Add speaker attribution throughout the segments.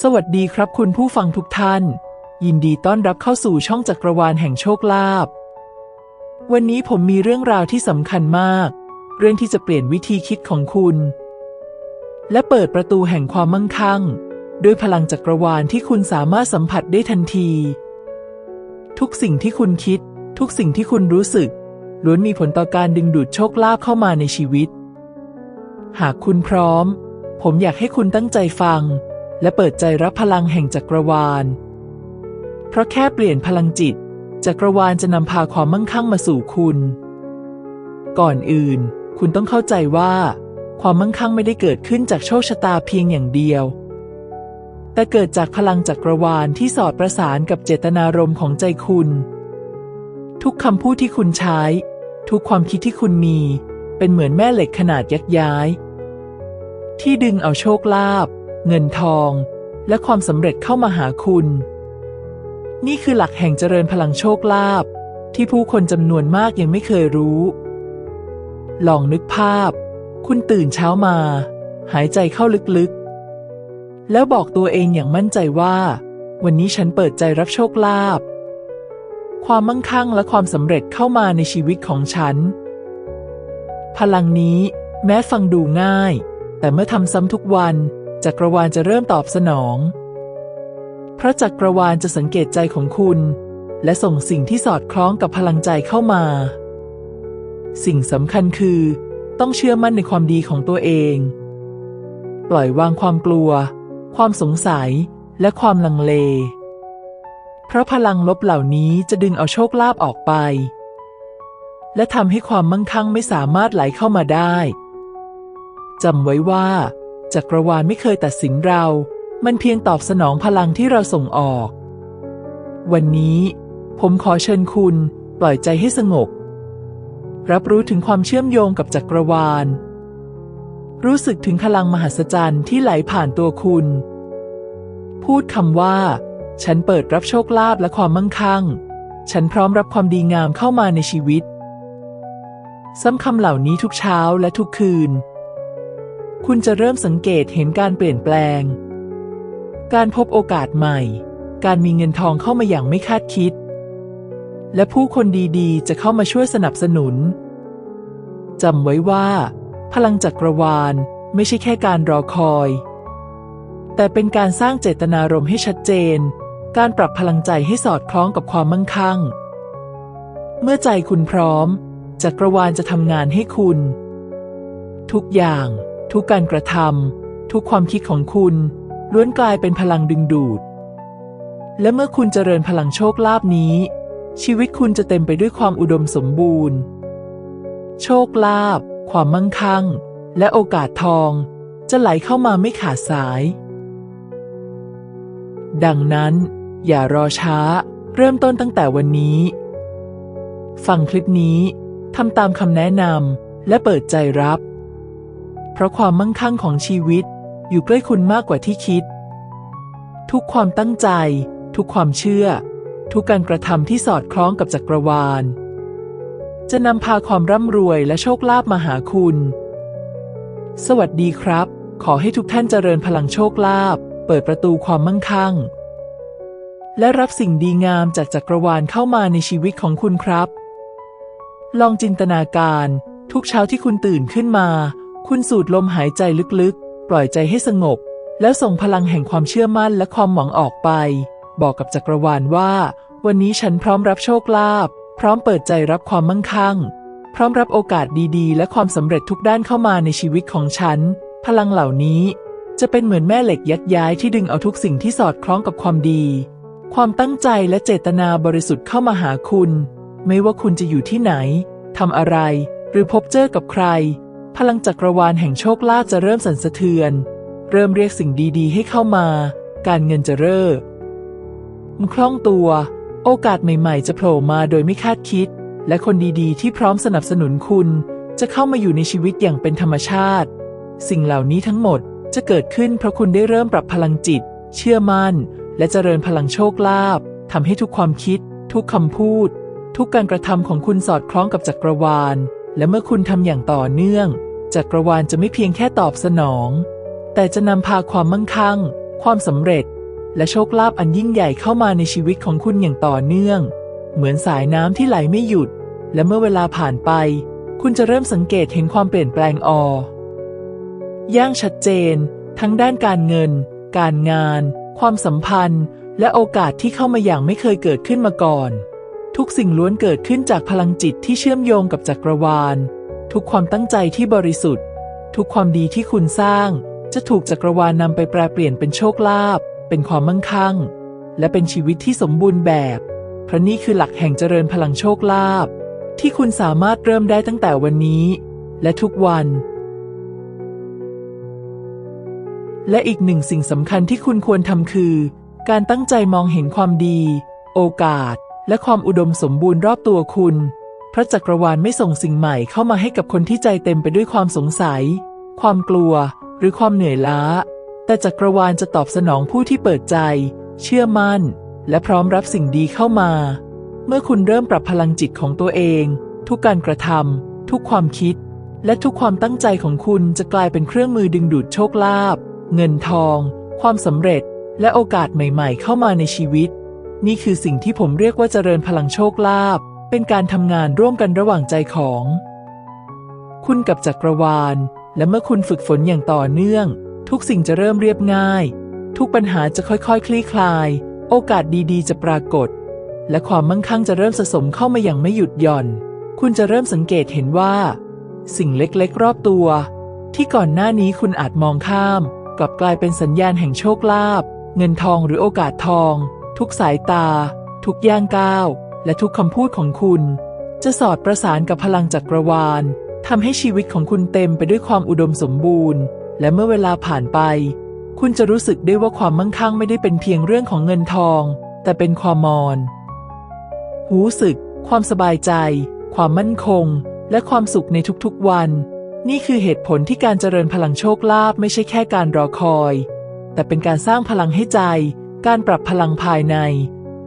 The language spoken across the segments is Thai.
Speaker 1: สวัสดีครับคุณผู้ฟังทุกท่าน ยินดีต้อนรับเข้าสู่ช่องจักรวาลแห่งโชคลาภวันนี้ผมมีเรื่องราวที่สำคัญมาก เรื่องที่จะเปลี่ยนวิธีคิดของคุณ และเปิดประตูแห่งความมั่งคั่ง ด้วยพลังจักรวาลที่คุณสามารถสัมผัสได้ทันที ทุกสิ่งที่คุณคิด ทุกสิ่งที่คุณรู้สึกล้วนมีผลต่อการดึงดูดโชคลาภเข้ามาในชีวิต หากคุณพร้อม ผมอยากให้คุณตั้งใจฟัง และเปิดใจรับพลังแห่งจักรวาล เพราะแค่เปลี่ยนพลังจิต จักรวาลจะนำพาความมั่งคั่งมาสู่คุณ ก่อนอื่น คุณต้องเข้าใจว่า ความมั่งคั่งไม่ได้เกิดขึ้นจากโชคชะตาเพียงอย่างเดียว แต่เกิดจากพลังจักรวาลที่สอดประสานกับเจตนารมณ์ของใจคุณ ทุกคำพูดที่คุณใช้ ทุกความคิดที่คุณมี เป็นเหมือนแม่เหล็กขนาดยักย้าย ที่ดึงเอาโชคลาภ เงินทอง และความสำเร็จเข้ามาหาคุณ นี่คือหลักแห่งเจริญพลังโชคลาภที่ผู้คนจำนวนมากยังไม่เคยรู้ ลองนึกภาพ คุณตื่นเช้ามา หายใจเข้าลึกๆ แล้วบอกตัวเองอย่างมั่นใจว่า วันนี้ฉันเปิดใจรับโชคลาภความมั่งคั่งและความสำเร็จเข้ามาในชีวิตของฉัน พลังนี้แม้ฟังดูง่าย แต่เมื่อทำซ้ำทุกวัน จักรวาลจะเริ่มตอบสนองเพราะจักรวาลจะสังเกตใจของคุณ และส่งสิ่งที่สอดคล้องกับพลังใจเข้ามา สิ่งสำคัญคือ ต้องเชื่อมั่นในความดีของตัวเอง ปล่อยวางความกลัว ความสงสัย และความลังเล เพราะพลังลบเหล่านี้จะดึงเอาโชคลาภออกไป และทำให้ความมั่งคั่งไม่สามารถไหลเข้ามาได้จำไว้ว่า จักรวาลไม่เคยตัดสินเรา มันเพียงตอบสนองพลังที่เราส่งออก วันนี้ ผมขอเชิญคุณ ปล่อยใจให้สงบ รับรู้ถึงความเชื่อมโยงกับจักรวาล รู้สึกถึงพลังมหัศจรรย์ที่ไหลผ่านตัวคุณ พูดคำว่า ฉันเปิดรับโชคลาภและความมั่งคั่ง ฉันพร้อมรับความดีงามเข้ามาในชีวิตซ้ำคำเหล่านี้ทุกเช้าและทุกคืน คุณจะเริ่มสังเกตเห็นการเปลี่ยนแปลง การพบโอกาสใหม่ การมีเงินทองเข้ามาอย่างไม่คาดคิด และผู้คนดีๆ จะเข้ามาช่วยสนับสนุน จำไว้ว่า พลังจักรวาลไม่ใช่แค่การรอคอย แต่เป็นการสร้างเจตนารมณ์ให้ชัดเจน การปรับพลังใจให้สอดคล้องกับความมั่งคั่ง เมื่อใจคุณพร้อม จักรวาลจะทำงานให้คุณ ทุกอย่าง ทุกการกระทำทุกความคิดของคุณล้วนกลายเป็นพลังดึงดูด และเมื่อคุณเจริญพลังโชคลาภนี้ ชีวิตคุณจะเต็มไปด้วยความอุดมสมบูรณ์ โชคลาภความมั่งคั่ง และโอกาสทอง จะไหลเข้ามาไม่ขาดสาย ดังนั้น อย่ารอช้า เริ่มต้นตั้งแต่วันนี้ ฟังคลิปนี้ทำตามคำแนะนำและเปิดใจรับ เพราะความมั่งคั่งของชีวิต อยู่ใกล้คุณมากกว่าที่คิด ทุกความตั้งใจ ทุกความเชื่อ ทุกการกระทำที่สอดคล้องกับจักรวาล จะนำพาความร่ำรวยและโชคลาภมาหาคุณ สวัสดีครับ ขอให้ทุกท่านเจริญพลังโชคลาภเปิดประตูความมั่งคั่ง และรับสิ่งดีงามจากจักรวาลเข้ามาในชีวิตของคุณครับ ลองจินตนาการทุกเช้าที่คุณตื่นขึ้นมา คุณสูดลมหายใจลึกๆ ปล่อยใจให้สงบ แล้วส่งพลังแห่งความเชื่อมั่นและความหวังออกไป บอกกับจักรวาลว่า วันนี้ฉันพร้อมรับโชคลาภพร้อมเปิดใจรับความมั่งคั่ง พร้อมรับโอกาสดีๆ และความสำเร็จทุกด้านเข้ามาในชีวิตของฉัน พลังเหล่านี้ จะเป็นเหมือนแม่เหล็กยักย้ายที่ดึงเอาทุกสิ่งที่สอดคล้องกับความดี ความตั้งใจและเจตนาบริสุทธิ์เข้ามาหาคุณ ไม่ว่าคุณจะอยู่ที่ไหนทำอะไร หรือพบเจอกับใคร พลังจักรวาลแห่งโชคลาภจะเริ่มสั่นสะเทือน เริ่มเรียกสิ่งดีๆ ให้เข้ามา การเงินจะเริ่มคล่องตัว โอกาสใหม่ๆ จะโผล่มาโดยไม่คาดคิด และคนดีๆ ที่พร้อมสนับสนุนคุณ จะเข้ามาอยู่ในชีวิตอย่างเป็นธรรมชาติ สิ่งเหล่านี้ทั้งหมดจะเกิดขึ้นเพราะคุณได้เริ่มปรับพลังจิต เชื่อมั่น และเจริญพลังโชคลาภทำให้ทุกความคิด ทุกคำพูด ทุกการกระทำของคุณสอดคล้องกับจักรวาล และเมื่อคุณทำอย่างต่อเนื่อง จักรวาลจะไม่เพียงแค่ตอบสนอง แต่จะนำพาความมั่งคั่ง ความสำเร็จ และโชคลาภอันยิ่งใหญ่เข้ามาในชีวิตของคุณอย่างต่อเนื่อง เหมือนสายน้ำที่ไหลไม่หยุด และเมื่อเวลาผ่านไป คุณจะเริ่มสังเกตเห็นความเปลี่ยนแปลงออย่างชัดเจน ทั้งด้านการเงิน การงาน ความสัมพันธ์ และโอกาสที่เข้ามาอย่างไม่เคยเกิดขึ้นมาก่อน ทุกสิ่งล้วนเกิดขึ้นจากพลังจิตที่เชื่อมโยงกับจักรวาล ทุกความตั้งใจที่บริสุทธิ์ ทุกความดีที่คุณสร้าง จะถูกจักรวาลนำไปแปลเปลี่ยนเป็นโชคลาภเป็นความมั่งคั่ง และเป็นชีวิตที่สมบูรณ์แบบเพราะนี่คือหลักแห่งเจริญพลังโชคลาภที่คุณสามารถเริ่มได้ตั้งแต่วันนี้ และทุกวัน และอีกหนึ่งสิ่งสำคัญที่คุณควรทำคือ การตั้งใจมองเห็นความดี โอกาส และความอุดมสมบูรณ์รอบตัวคุณ พระจักรวาลไม่ส่งสิ่งใหม่เข้ามาให้กับคนที่ใจเต็มไปด้วยความสงสัย ความกลัว หรือความเหนื่อยล้า แต่จักรวาลจะตอบสนองผู้ที่เปิดใจ เชื่อมั่น และพร้อมรับสิ่งดีเข้ามา เมื่อคุณเริ่มปรับพลังจิตของตัวเอง ทุกการกระทำทุกความคิด และทุกความตั้งใจของคุณจะกลายเป็นเครื่องมือดึงดูดโชคลาภเงินทอง ความสำเร็จ และโอกาสใหม่ ๆ เข้ามาในชีวิต นี่คือสิ่งที่ผมเรียกว่าเจริญพลังโชคลาภ เป็นการทำงานร่วมกันระหว่างใจของ คุณกับจักรวาล และเมื่อคุณฝึกฝนอย่างต่อเนื่อง ทุกสิ่งจะเริ่มเรียบง่าย ทุกปัญหาจะค่อยๆคลี่คลาย โอกาสดีๆ จะปรากฏ และความมั่งคั่งจะเริ่มสะสมเข้ามาอย่างไม่หยุดหย่อน คุณจะเริ่มสังเกตเห็นว่า สิ่งเล็กๆ รอบตัว ที่ก่อนหน้านี้คุณอาจมองข้าม กลับกลายเป็นสัญญาณแห่งโชคลาภเงินทองหรือโอกาสทอง ทุกสายตา ทุกย่างก้าว และทุกคำพูดของคุณ จะสอดประสานกับพลังจักรวาลทำให้ชีวิตของคุณเต็มไปด้วยความอุดมสมบูรณ์ และเมื่อเวลาผ่านไป คุณจะรู้สึกได้ว่าความมั่งคั่งไม่ได้เป็นเพียงเรื่องของเงินทอง แต่เป็นความมอน หูสึก ความสบายใจ ความมั่นคง และความสุขในทุกๆวัน นี่คือเหตุผลที่การเจริญพลังโชคลาภไม่ใช่แค่การรอคอย แต่เป็นการสร้างพลังให้ใจ การปรับพลังภายใน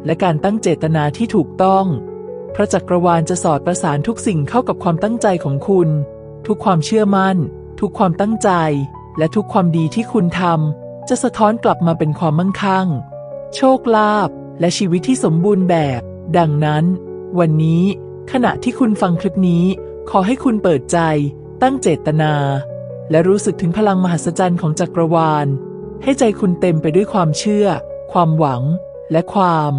Speaker 1: และการตั้งเจตนาที่ถูกต้อง พระจักรวาลจะสอดประสานทุกสิ่งเข้ากับความตั้งใจของคุณ ทุกความเชื่อมั่น ทุกความตั้งใจ และทุกความดีที่คุณทำจะสะท้อนกลับมาเป็นความมั่งคั่ง โชคลาภและชีวิตที่สมบูรณ์แบบ ดังนั้น วันนี้ ขณะที่คุณฟังคลิปนี้ ขอให้คุณเปิดใจ ตั้งเจตนา และรู้สึกถึงพลังมหัศจรรย์ของจักรวาล ให้ใจคุณเต็มไปด้วยความเชื่อ ความหวัง และความ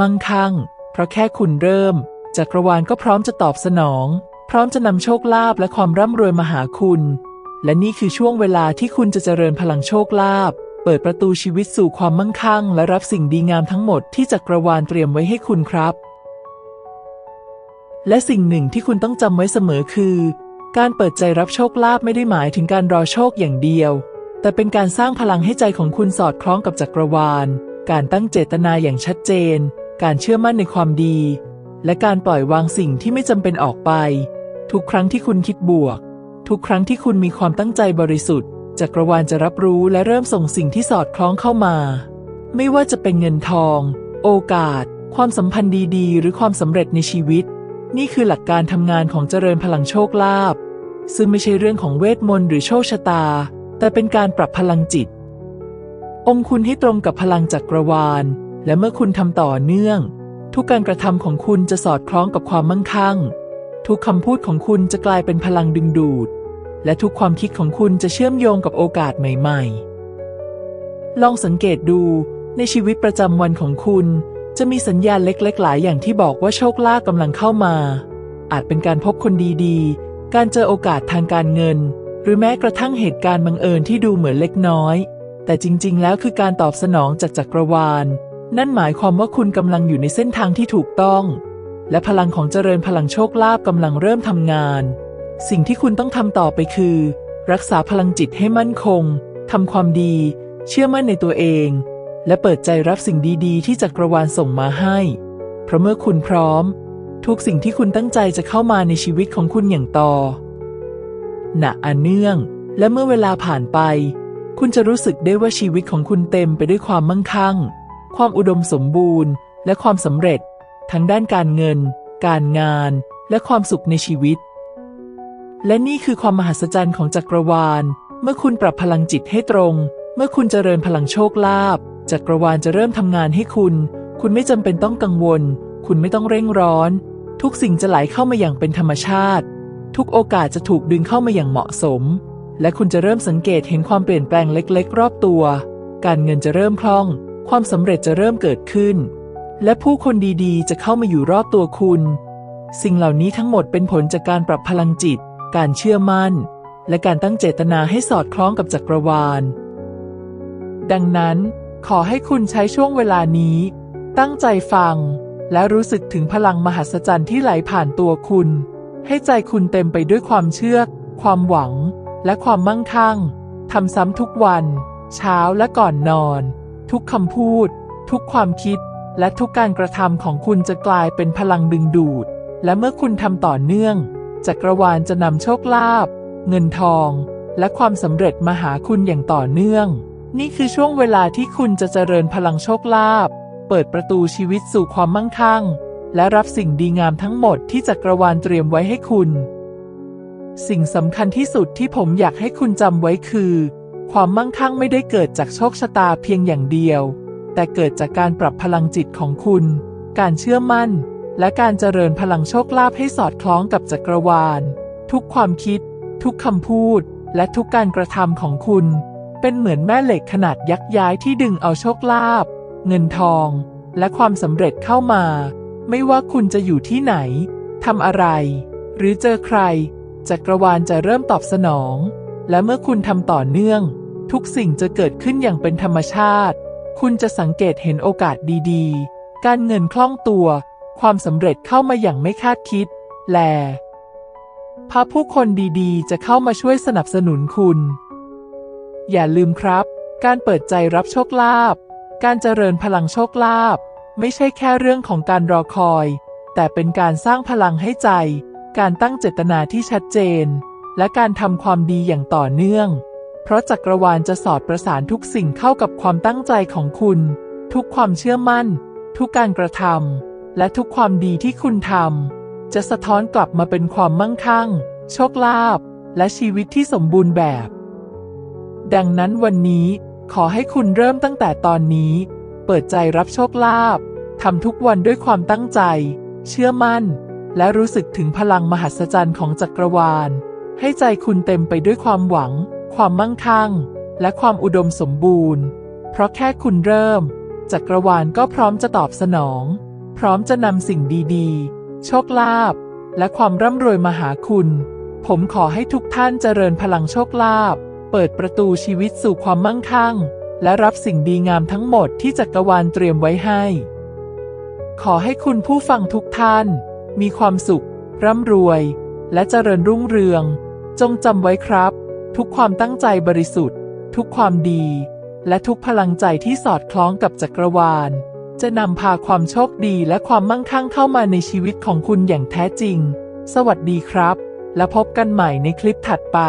Speaker 1: มั่งคั่ง เพราะแค่คุณเริ่ม จักรวาลก็พร้อมจะตอบสนอง พร้อมจะนำโชคลาภและความร่ำรวยมาหาคุณ และนี่คือช่วงเวลาที่คุณจะเจริญพลังโชคลาภเปิดประตูชีวิตสู่ความมั่งคั่ง และรับสิ่งดีงามทั้งหมดที่จักรวาลเตรียมไว้ให้คุณครับ และสิ่งหนึ่งที่คุณต้องจำไว้เสมอคือ การเปิดใจรับโชคลาภไม่ได้หมายถึงการรอโชคอย่างเดียว แต่เป็นการสร้างพลังให้ใจของคุณสอดคล้องกับจักรวาล การตั้งเจตนาอย่างชัดเจน การเชื่อมั่นในความดี และการปล่อยวางสิ่งที่ไม่จำเป็นออกไป ทุกครั้งที่คุณคิดบวก ทุกครั้งที่คุณมีความตั้งใจบริสุทธิ์ จักรวาลจะรับรู้และเริ่มส่งสิ่งที่สอดคล้องเข้ามา ไม่ว่าจะเป็นเงินทอง โอกาส ความสัมพันธ์ดีๆ หรือความสำเร็จในชีวิต นี่คือหลักการทำงานของเจริญพลังโชคลาภซึ่งไม่ใช่เรื่องของเวทมนต์หรือโชคชะตา แต่เป็นการปรับพลังจิต องคุณให้ตรงกับพลังจักรวาล และเมื่อคุณทำต่อเนื่อง ทุกการกระทำของคุณจะสอดคล้องกับความมั่งคั่ง ทุกคำพูดของคุณจะกลายเป็นพลังดึงดูด และทุกความคิดของคุณจะเชื่อมโยงกับโอกาสใหม่ ๆ ลองสังเกตดูในชีวิตประจำวันของคุณ จะมีสัญญาณเล็ก ๆ หลายอย่างที่บอกว่าโชคลาภกำลังเข้ามา อาจเป็นการพบคนดีๆ การเจอโอกาสทางการเงิน หรือแม้กระทั่งเหตุการณ์บังเอิญที่ดูเหมือนเล็กน้อย แต่จริง ๆ แล้วคือการตอบสนองจากจักรวาล นั่นหมายความว่าคุณกำลังอยู่ในเส้นทางที่ถูกต้อง และพลังของเจริญพลังโชคลาภกำลังเริ่มทำงาน สิ่งที่คุณต้องทำต่อไปคือ รักษาพลังจิตให้มั่นคงทำความดี เชื่อมั่นในตัวเอง และเปิดใจรับสิ่งดีๆ ที่จักรวาลส่งมาให้ เพราะเมื่อคุณพร้อม ทุกสิ่งที่คุณตั้งใจจะเข้ามาในชีวิตของคุณอย่างต่อ หนะอันเนื่อง และเมื่อเวลาผ่านไป คุณจะรู้สึกได้ว่าชีวิตของคุณเต็มไปด้วยความมั่งคั่ง ความอุดมสมบูรณ์ และความสำเร็จ ทั้งด้านการเงิน การงาน และความสุขในชีวิต และนี่คือความมหัศจรรย์ของจักรวาล เมื่อคุณปรับพลังจิตให้ตรง เมื่อคุณเจริญพลังโชคลาภจักรวาลจะเริ่มทำงานให้คุณ คุณไม่จำเป็นต้องกังวล คุณไม่ต้องเร่งร้อน ทุกสิ่งจะไหลเข้ามาอย่างเป็นธรรมชาติ ทุกโอกาสจะถูกดึงเข้ามาอย่างเหมาะสม และคุณจะเริ่มสังเกตเห็นความเปลี่ยนแปลงเล็กๆ รอบตัว การเงินจะเริ่มคล่อง ความสำเร็จจะเริ่มเกิดขึ้น และผู้คนดีๆ จะเข้ามาอยู่รอบตัวคุณ สิ่งเหล่านี้ทั้งหมดเป็นผลจากการปรับพลังจิต การเชื่อมั่น และการตั้งเจตนาให้สอดคล้องกับจักรวาล ดังนั้น ขอให้คุณใช้ช่วงเวลานี้ ตั้งใจฟัง และรู้สึกถึงพลังมหัศจรรย์ที่ไหลผ่านตัวคุณ ให้ใจคุณเต็มไปด้วยความเชื่อ ความหวัง และความมั่งคั่งทำซ้ำทุกวัน เช้าและก่อนนอน ทุกคำพูด ทุกความคิด และทุกการกระทำของคุณจะกลายเป็นพลังดึงดูด และเมื่อคุณทำต่อเนื่อง จักรวาลจะนำโชคลาภเงินทอง และความสำเร็จมาหาคุณอย่างต่อเนื่อง นี่คือช่วงเวลาที่คุณจะเจริญพลังโชคลาภเปิดประตูชีวิตสู่ความมั่งคั่ง และรับสิ่งดีงามทั้งหมดที่จักรวาลเตรียมไว้ให้คุณ สิ่งสำคัญที่สุดที่ผมอยากให้คุณจำไว้คือ ความมั่งคั่งไม่ได้เกิดจากโชคชะตาเพียงอย่างเดียว แต่เกิดจากการปรับพลังจิตของคุณ การเชื่อมั่น และการเจริญพลังโชคลาภให้สอดคล้องกับจักรวาล ทุกความคิด ทุกคำพูด และทุกการกระทำของคุณ เป็นเหมือนแม่เหล็กขนาดยักษ์ย้ายที่ดึงเอาโชคลาภเงินทอง และความสำเร็จเข้ามา ไม่ว่าคุณจะอยู่ที่ไหนทำอะไร หรือเจอใคร จักรวาลจะเริ่มตอบสนอง และเมื่อคุณทำต่อเนื่อง ทุกสิ่งจะเกิดขึ้นอย่างเป็นธรรมชาติ คุณจะสังเกตเห็นโอกาสดีๆ การเงินคล่องตัว ความสำเร็จเข้ามาอย่างไม่คาดคิด แลพาผู้คนดีๆ จะเข้ามาช่วยสนับสนุนคุณ อย่าลืมครับ การเปิดใจรับโชคลาภ การเจริญพลังโชคลาภ ไม่ใช่แค่เรื่องของการรอคอย แต่เป็นการสร้างพลังให้ใจ การตั้งเจตนาที่ชัดเจน และการทำความดีอย่างต่อเนื่อง เพราะจักรวาลจะสอดประสานทุกสิ่งเข้ากับความตั้งใจของคุณ ทุกความเชื่อมั่น ทุกการกระทำและทุกความดีที่คุณทำจะสะท้อนกลับมาเป็นความมั่งคั่ง โชคลาภและชีวิตที่สมบูรณ์แบบ ดังนั้นวันนี้ขอให้คุณเริ่มตั้งแต่ตอนนี้ เปิดใจรับโชคลาภทำทุกวันด้วยความตั้งใจ เชื่อมั่น และรู้สึกถึงพลังมหัศจรรย์ของจักรวาล ให้ใจคุณเต็มไปด้วยความหวัง ความมั่งคั่ง และความอุดมสมบูรณ์ เพราะแค่คุณเริ่ม จักรวาลก็พร้อมจะตอบสนอง พร้อมจะนำสิ่งดีๆ โชคลาภและความร่ำรวยมาหาคุณ ผมขอให้ทุกท่านเจริญพลังโชคลาภเปิดประตูชีวิตสู่ความมั่งคั่ง และรับสิ่งดีงามทั้งหมดที่จักรวาลเตรียมไว้ให้ ขอให้คุณผู้ฟังทุกท่าน มีความสุข ร่ำรวย และเจริญรุ่งเรือง จงจำไว้ครับ ทุกความตั้งใจบริสุทธิ์ ทุกความดี และทุกพลังใจที่สอดคล้องกับจักรวาล จะนำพาความโชคดีและความมั่งคั่งเข้ามาในชีวิตของคุณอย่างแท้จริง สวัสดีครับ และพบกันใหม่ในคลิปถัดไป